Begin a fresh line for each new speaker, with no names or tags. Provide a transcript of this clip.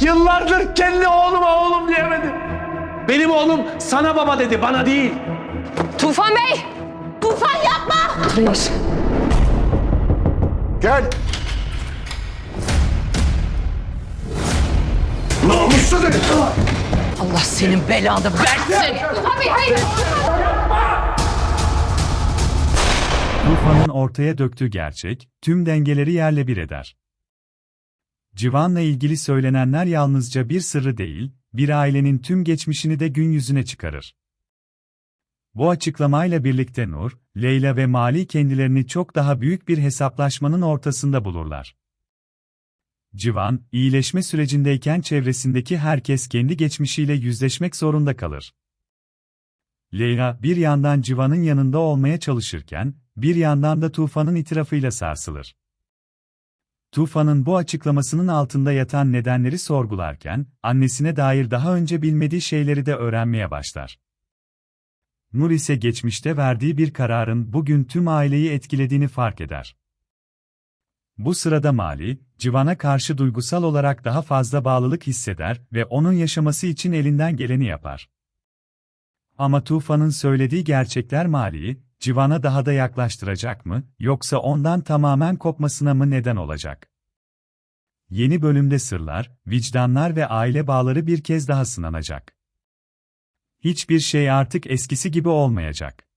Yıllardır kendi oğluma oğlum diyemedi. Benim oğlum sana baba dedi, bana değil.
Tufan Bey! Tufan yapma!
Gel. Namussuz herif.
Allah senin belanı versin! Tufan Bey hayır!
Tufan'ın ortaya döktüğü gerçek, tüm dengeleri yerle bir eder. Civan'la ilgili söylenenler yalnızca bir sırrı değil, bir ailenin tüm geçmişini de gün yüzüne çıkarır. Bu açıklamayla birlikte Nur, Leyla ve Mali kendilerini çok daha büyük bir hesaplaşmanın ortasında bulurlar. Civan, iyileşme sürecindeyken çevresindeki herkes kendi geçmişiyle yüzleşmek zorunda kalır. Leyla bir yandan Civan'ın yanında olmaya çalışırken, bir yandan da Tufan'ın itirafıyla sarsılır. Tufan'ın bu açıklamasının altında yatan nedenleri sorgularken, annesine dair daha önce bilmediği şeyleri de öğrenmeye başlar. Nur ise geçmişte verdiği bir kararın bugün tüm aileyi etkilediğini fark eder. Bu sırada Mali, Civan'a karşı duygusal olarak daha fazla bağlılık hisseder ve onun yaşaması için elinden geleni yapar. Ama Tufan'ın söylediği gerçekler Mali'yi, Civan'a daha da yaklaştıracak mı, yoksa ondan tamamen kopmasına mı neden olacak? Yeni bölümde sırlar, vicdanlar ve aile bağları bir kez daha sınanacak. Hiçbir şey artık eskisi gibi olmayacak.